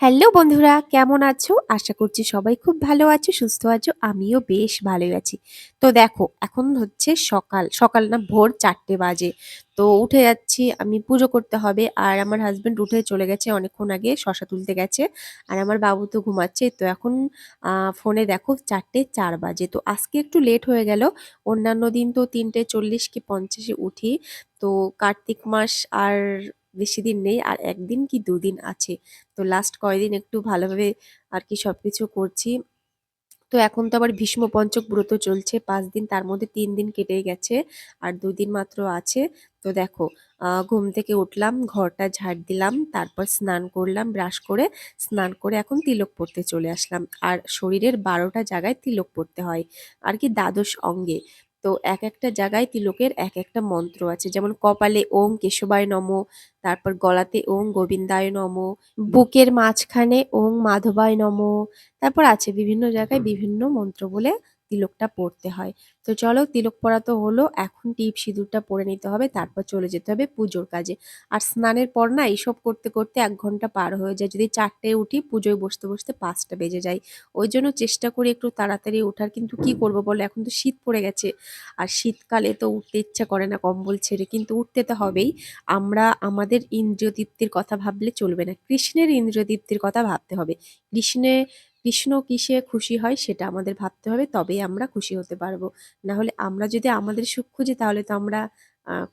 Hello বন্ধুরা, কেমন আছো? আশা করছি সবাই খুব ভালো আছো, সুস্থ আছো, আমিও বেশ ভালোই আছি। তো দেখো, এখন হচ্ছে সকাল সকাল না ভোর চারটে বাজে। তো উঠে যাচ্ছি, আমি পুজো করতে হবে, আর আমার হাজব্যান্ড উঠে চলে গেছে অনেকক্ষণ আগে, শশা তুলতে গেছে, আর আমার বাবু তো ঘুমাচ্ছে। তো এখন ফোনে দেখো চারটে চার বাজে। তো আজকে একটু লেট হয়ে গেল, অন্যান্য দিন তো তিনটে চল্লিশ কি পঞ্চাশে উঠি। তো কার্তিক মাস আর বেশি দিন নেই আর একদিন কি দুদিন আছে। তো লাস্ট কয়দিন একটু ভালোভাবে আর কি সব কিছু করছি। তো এখন তো আবার ভীষ্ম পঞ্চক ব্রত চলছে, পাঁচ দিন তার মধ্যে তিন দিন কেটে গেছে আর দিন মাত্র আছে। তো দেখো ঘুম থেকে উঠলাম, ঘরটা ঝাড় দিলাম, তারপর স্নান করলাম, ব্রাশ করে স্নান করে এখন তিলক পড়তে চলে আসলাম। আর শরীরের বারোটা জায়গায় তিলক পড়তে হয়। আর কি দ্বাদশ অঙ্গে। তো এক একটা জায়গায় তিলকের এক একটা মন্ত্র আছে। যেমন কপালে ওম কেশবায় নম, তারপর গলাতে ওম গোবিন্দায় নম, বুকের মাঝখানে ওম মাধবায় নম, তারপর আছে বিভিন্ন জায়গায় বিভিন্ন মন্ত্র বলে তিলকটা পড়তে হয়। তো চলো তিলক পড়া তো হলো, এখন টিপ সিঁদুরটা পরে নিতে হবে, তারপর চলে যেতে হবে পুজোর কাজে। আর স্নানের পর না, এইসব করতে করতে এক ঘণ্টা পার হয়ে যায়। যদি চারটে উঠি, পুজোয় বসতে বসতে পাঁচটা বেজে যায়। ওই জন্য চেষ্টা করি একটু তাড়াতাড়ি ওঠার, কিন্তু কি করব বলো? এখন তো শীত পড়ে গেছে। আর শীতকালে তো উঠতে ইচ্ছা করে না কম্বল ছেড়ে, কিন্তু উঠতে তো হবেই। আমরা, আমাদের ইন্দ্রিয়দীপ্তির কথা ভাবলে চলবে না। কৃষ্ণের ইন্দ্রিয়দীপ্তির কথা ভাবতে হবে। কৃষ্ণে কৃষ্ণ কিসে খুশি হয় সেটা আমাদের ভাবতে হবে, তবেই আমরা খুশি হতে পারব। না হলে আমরা যদি আমাদের সুখ খুঁজি তাহলে তো আমরা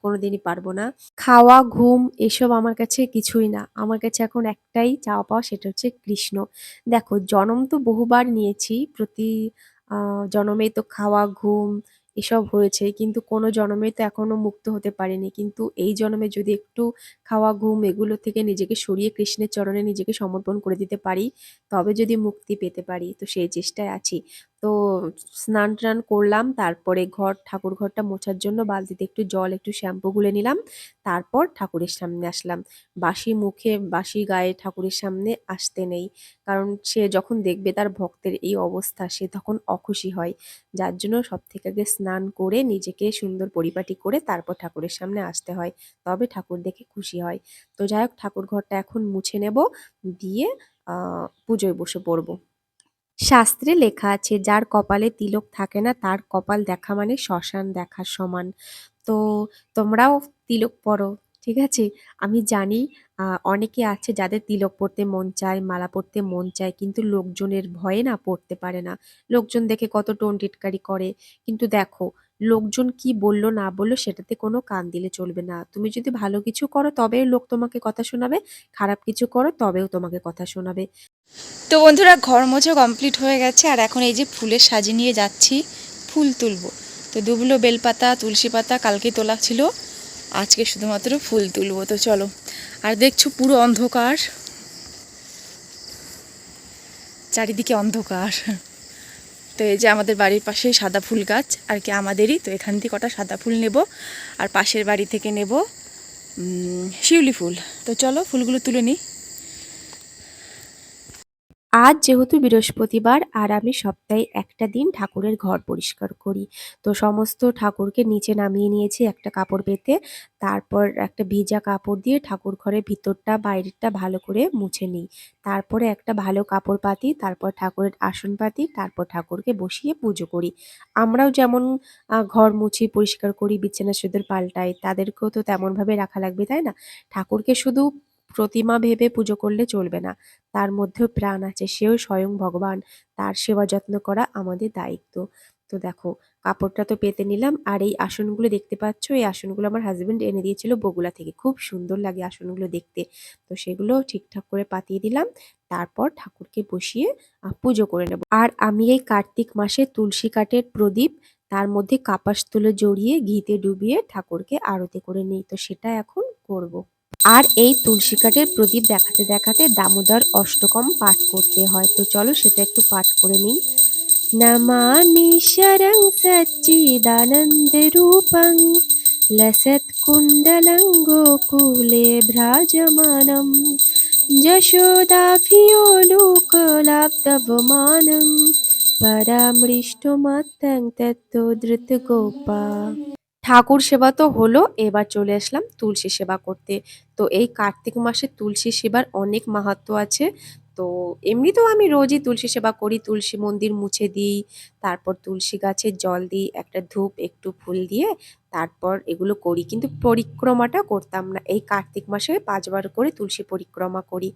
কোনোদিনই পারব না। খাওয়া, ঘুম এসব আমার কাছে কিছুই না। আমার কাছে এখন একটাই চাওয়া পাওয়া সেটা হচ্ছে কৃষ্ণ। দেখো, জনম তো বহুবার নিয়েছি, প্রতি জনমেই তো খাওয়া, ঘুম এসব হয়েছে। কিন্তু কোনো জনমে তো এখনও মুক্ত হতে পারেনি। কিন্তু এই জনমে যদি একটু খাওয়া, ঘুম এগুলো থেকে নিজেকে সরিয়ে কৃষ্ণের চরণে নিজেকে সমর্পণ করে দিতে পারি, তবে যদি মুক্তি পেতে পারি, তো সেই চেষ্টায় আছি। তো স্নান টান করলাম, তারপরে ঘর, ঠাকুর ঘরটা মোছার জন্য বালতিতে একটু জল, একটু শ্যাম্পু গুলে নিলাম, তারপর ঠাকুরের সামনে আসলাম। বাসি মুখে বাসি গায়ে ঠাকুরের সামনে আসতে নেই, কারণ সে যখন দেখবে তার ভক্তের এই অবস্থা, সে তখন অখুশি হয়। যার জন্য সব থেকে আগে স্নান করে নিজেকে সুন্দর পরিপাটি করে তারপর ঠাকুরের সামনে আসতে হয়, তবে ঠাকুর দেখে খুশি হয়। তো যাই হোক, ঠাকুর ঘরটা এখন মুছে নেব, দিয়ে পুজোয় বসে পড়ব। শাস্ত্রে লেখা আছে, যার কপালে তিলক থাকে না, তার কপাল দেখা মানে শ্মশান দেখা সমান। তো তোমরাও তিলক পরো ঠিক আছে? আমি জানি অনেকে আছে যাদের তিলক পড়তে মন চায়, মালা পরতে মন চায়, কিন্তু লোকজনের ভয়ে না পড়তে পারে না। লোকজন দেখে কত টোন টিটকারি করে। কিন্তু দেখো লোকজন কি বলল, না বলল, সেটাতে কোনো কান দিলে চলবে না। তুমি যদি ভালো কিছু করো তবে লোক তোমাকে কথা শোনাবে। খারাপ কিছু করো, তবেও তোমাকে কথা শোনাবে। তো বন্ধুরা, ঘর মোছা কমপ্লিট হয়ে গেছে, আর এখন এই যে ফুলের সাজি নিয়ে যাচ্ছি, ফুল তুলবো। তো দুগুলো বেলপাতা, তুলসী পাতা কালকে তোলা ছিল, আজকে শুধুমাত্র ফুল তুলবো। তো চলো, আর দেখছ পুরো অন্ধকার, চারিদিকে অন্ধকার। তো এই যে আমাদের বাড়ির পাশেই সাদা ফুল গাছ, আর কি আমাদেরই, তো এখান থেকে কটা সাদা ফুল নেব, আর পাশের বাড়ি থেকে নেব শিউলি ফুল। তো চলো ফুলগুলো তুলে নিই। আজ যেহেতু বৃহস্পতিবার, আর আমি সপ্তাহে একটা দিন ঠাকুরের ঘর পরিষ্কার করি। তো সমস্ত ঠাকুরকে নিচে নামিয়ে নিয়েছি একটা কাপড় পেতে। তারপর একটা ভিজা কাপড় দিয়ে ঠাকুর ঘরের ভিতরটা, বাইরেরটা ভালো করে মুছে নিই। তারপরে একটা ভালো কাপড় পাতি, তারপর ঠাকুরের আসন পাতি, তারপর ঠাকুরকে বসিয়ে পুজো করি। আমরাও যেমন ঘর মুছি, পরিষ্কার করি বিছানা সুদের পাল্টাই, তাদেরকেও তো তেমনভাবে রাখা লাগবে, তাই না? ঠাকুরকে শুধু প্রতিমা ভেবে পুজো করলে চলবে না। তার মধ্যেও প্রাণ আছে, সেও স্বয়ং ভগবান। তার সেবা যত্ন করা আমাদের দায়িত্ব। তো দেখো, কাপড়টা তো পেতে নিলাম, আর এই আসনগুলো দেখতে পাচ্ছ? এই আসনগুলো আমার হাজব্যান্ড এনে দিয়েছিল বগুলা থেকে। খুব সুন্দর লাগে আসনগুলো দেখতে। তো সেগুলো ঠিকঠাক করে পাতিয়ে দিলাম, তারপর ঠাকুরকে বসিয়ে পুজো করে নেব। আর আমি এই কার্তিক মাসে তুলসী কাঠের প্রদীপ, তার মধ্যে কাপাস তুলে জড়িয়ে, ঘিতে ডুবিয়ে ঠাকুরকে আরতি করে নিই। তো সেটা এখন করব। আর এই তুলসী কাঠের প্রদীপ দেখাতে দেখাতে দামোদর অষ্টকম পাঠ করতে হয়। তো চলো সেটা একটু পাঠ করে নিই। নমামি শরং সচ্চিদানন্দরূপং লসৎকুণ্ডলং গোকুলে ভ্রাজমানম। যশোদাভিयो লোকলাব্ধবমানং পরামৃষ্টমাত্তং তত্ত্ব ধৃতগোপা ঠাকুর সেবা তো হলো, এবার চলে আসলাম তুলসী সেবা করতে। তো এই কার্তিক মাসে তুলসী সেবার অনেক মাহাত্ম্য আছে। তো এমনিতেও আমি রোজই তুলসী সেবা করি, তুলসী মন্দির মুছে দিই, তারপর তুলসী গাছে জল দিই, একটা ধূপ, একটু ফুল দিয়ে তারপর এগুলো করি। কিন্তু পরিক্রমাটা করতাম না। এই কার্তিক মাসে পাঁচবার করে তুলসী পরিক্রমা করি।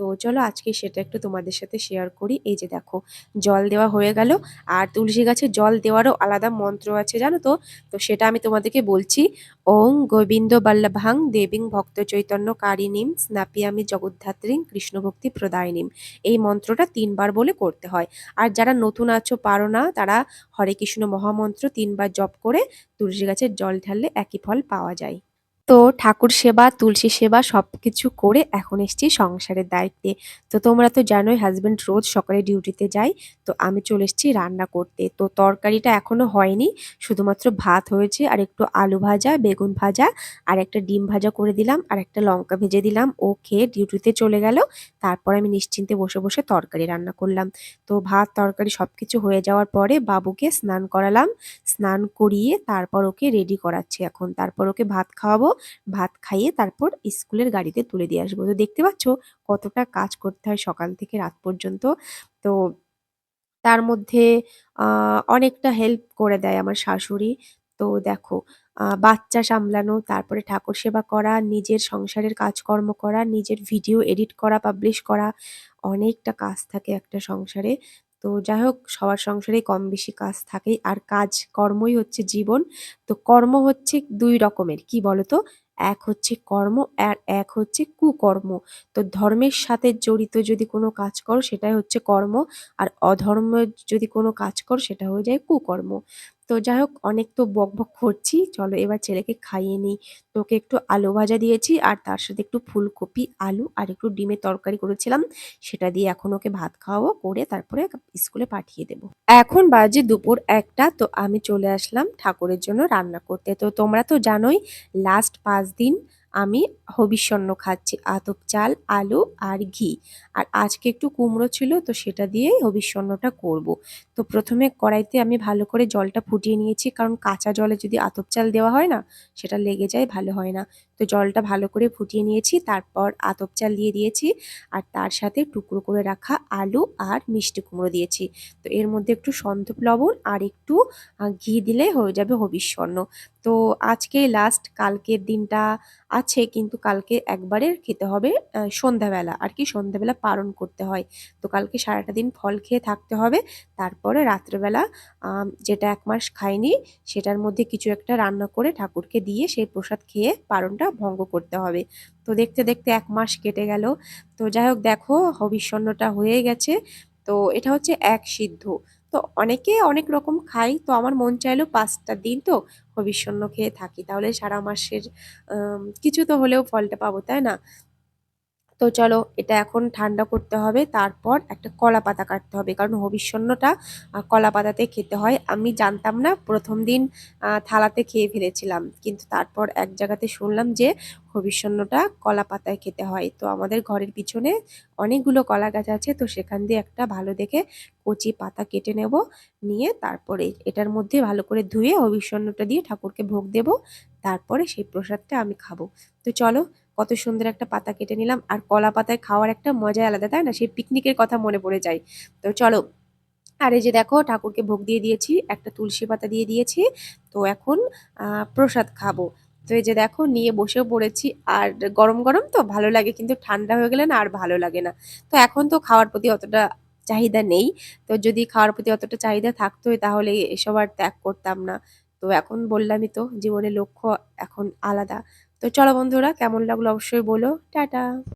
তো চলো আজকে সেটা একটু তোমাদের সাথে শেয়ার করি। এই যে দেখো, জল দেওয়া হয়ে গেল আর তুলসী গাছে জল দেওয়ারও আলাদা মন্ত্র আছে, জানো তো? তো সেটা আমি তোমাদেরকে বলছি, ওং গোবিন্দ বল্লভাং দেবীং ভক্ত চৈতন্য কারিণীম স্নাপিয়ামি জগদ্ধাত্রীং কৃষ্ণভক্তি প্রদায়নীম। এই মন্ত্রটা তিনবার বলে করতে হয়। আর যারা নতুন আছো, পারো না, তারা হরে কৃষ্ণ মহামন্ত্র তিনবার জপ করে তুলসী গাছের জল ঢাললে একই ফল পাওয়া যায়। তো ঠাকুর সেবা, তুলসী সেবা সব কিছু করে এখন এসছি সংসারের দায়িত্বে। তো তোমরা তো জানোই হাজব্যান্ড রোজ সকালে ডিউটিতে যায়, তো আমি চলে এসেছি রান্না করতে। তো তরকারিটা এখনও হয়নি, শুধুমাত্র ভাত হয়েছে আর একটু আলু ভাজা, বেগুন ভাজা আর একটা ডিম ভাজা করে দিলাম আর একটা লঙ্কা ভেজে দিলাম। ও খেয়ে ডিউটিতে চলে গেল, তারপর আমি নিশ্চিন্তে বসে বসে তরকারি রান্না করলাম। তো ভাত, তরকারি সব কিছু হয়ে যাওয়ার পরে বাবুকে স্নান করালাম, স্নান করিয়ে তারপর ওকে রেডি করাচ্ছি এখন। তারপর ওকে ভাত খাওয়াবো ভাত খাইয়ে তারপর স্কুলের গাড়িতে তুলে দিয়ে আসব। তো দেখতে পাচ্ছ কতটা কাজ করতে হয় সকাল থেকে রাত পর্যন্ত। তো তার মধ্যে অনেকটা হেল্প করে দেয় আমার শাশুড়ি। তো দেখো বাচ্চা সামলানো, তারপরে ঠাকুর সেবা করা, নিজের সংসারের কাজকর্ম করা, নিজের ভিডিও এডিট করা পাবলিশ করা, অনেকটা কাজ থাকে একটা সংসারে। তো যাই হোক সবার সংসারেই কম বেশি কাজ থাকেই। আর কাজ কর্মই হচ্ছে জীবন। তো কর্ম হচ্ছে দুই রকমের। কি বলতো? এক হচ্ছে কর্ম, আর এক হচ্ছে কুকর্ম। তো ধর্মের সাথে জড়িত যদি কোনো কাজ করো, সেটাই হচ্ছে কর্ম। আর অধর্ম যদি কোনো কাজ করো, সেটা হয়ে যায় কুকর্ম। তো যাই হোক অনেক তো বক বক করছি। চলো এবার ছেলেকে খাইয়ে নিই। তোকে একটু আলু ভাজা দিয়েছি আর তার সাথে একটু ফুলকপি, আলু আর একটু ডিমের তরকারি করেছিলাম। সেটা দিয়ে এখন ওকে ভাত খাওয়াবো, করে তারপরে স্কুলে পাঠিয়ে দেব। এখন বাজে দুপুর একটা, তো আমি চলে আসলাম ঠাকুরের জন্য রান্না করতে। তো তোমরা তো জানোই লাস্ট পাঁচ দিন আমি হবিষ্যন্ন খাচ্ছি। আতপ চাল, আলু আর ঘি। আর আজকে একটু কুমড়ো ছিল, তো সেটা দিয়েই হবিষ্যন্নটা করব। তো প্রথমে কড়াইতে আমি ভালো করে জলটা ফুটিয়ে নিয়েছি, কারণ কাঁচা জলে যদি আতপ চাল দেওয়া হয় না, সেটা লেগে যায়, ভালো হয় না। তো জলটা ভালো করে ফুটিয়ে নিয়েছি, তারপর আতপ চাল দিয়ে দিয়েছি, আর তার সাথে টুকরো করে রাখা আলু আর মিষ্টি কুমড়ো দিয়েছি। তো এর মধ্যে একটু সন্ধপ লবণ আর একটু ঘি দিলে হয়ে যাবে হবিষ্যন্ন। তো আজকে লাস্ট কালকের দিনটা আছে, কিন্তু কালকে একবারে খেতে হবে সন্ধ্যাবেলা। আর কি সন্ধ্যাবেলা পালন করতে হয়। তো কালকে সারাটা দিন ফল খেয়ে থাকতে হবে। তারপরে রাত্রেবেলা যেটা এক মাস খাইনি, সেটার মধ্যে কিছু একটা রান্না করে ঠাকুরকে দিয়ে সেই প্রসাদ খেয়ে পালনটা ভঙ্গ করতে হবে। তো দেখতে দেখতে এক মাস কেটে গেল। তো যাই হোক, দেখো, হবিষ্যন্নটা হয়ে গেছে। তো এটা হচ্ছে এক সিদ্ধ। তো অনেকে অনেক রকম খাই। তো আমার মন চাইলো পাঁচটা দিন তো হবিষ্যন্ন খেয়ে থাকি। তাহলে সারা মাসের কিছু তো হলেও ফলটা পাবো, তাই না? তো চলো এটা এখন ঠান্ডা করতে হবে, তারপর একটা কলা পাতা কাটতে হবে, কারণ হবিষ্যন্নটা কলা পাতাতে খেতে হয়। আমি জানতাম না, প্রথম দিন থালাতে খেয়ে ফেলেছিলাম, কিন্তু তারপর এক জায়গাতে শুনলাম যে হবিষ্যন্নটা কলা পাতায় খেতে হয়। তো আমাদের ঘরের পিছনে অনেকগুলো কলা গাছ আছে, তো সেখান দিয়ে একটা ভালো দেখে কচি পাতা কেটে নেব, নিয়ে তারপরে এটার মধ্যে ভালো করে ধুয়ে হবিষ্যন্নটা দিয়ে ঠাকুরকে ভোগ দেব, তারপরে সেই প্রসাদটা আমি খাব। তো চলো কত সুন্দর একটা পাতা কেটে নিলাম। আর কলা পাতায় খাওয়ার একটা মজাই আলাদা, তাই না? সেই পিকনিকের কথা মনে পড়ে যায়। তো চলো, আর এই যে দেখো, ঠাকুরকে ভোগ দিয়ে দিয়েছি, একটা তুলসী পাতা দিয়ে দিয়েছি। তো এখন প্রসাদ খাব। তো এই যে দেখো, নিয়ে বসেও পড়েছি। আর গরম গরম তো, ভালো লাগে, কিন্তু ঠান্ডা হয়ে গেলে না আর ভালো লাগে না। তো এখন তো খাওয়ার প্রতি অতটা চাহিদা নেই। তো যদি খাওয়ার প্রতি অতটা চাহিদা থাকতোই, তাহলে এসব আর ত্যাগ করতাম না। তো এখন বললামই তো, জীবনের লক্ষ্য এখন আলাদা। তো চলো বন্ধুরা কেমন লাগল অবশ্যই বলো। টাটা।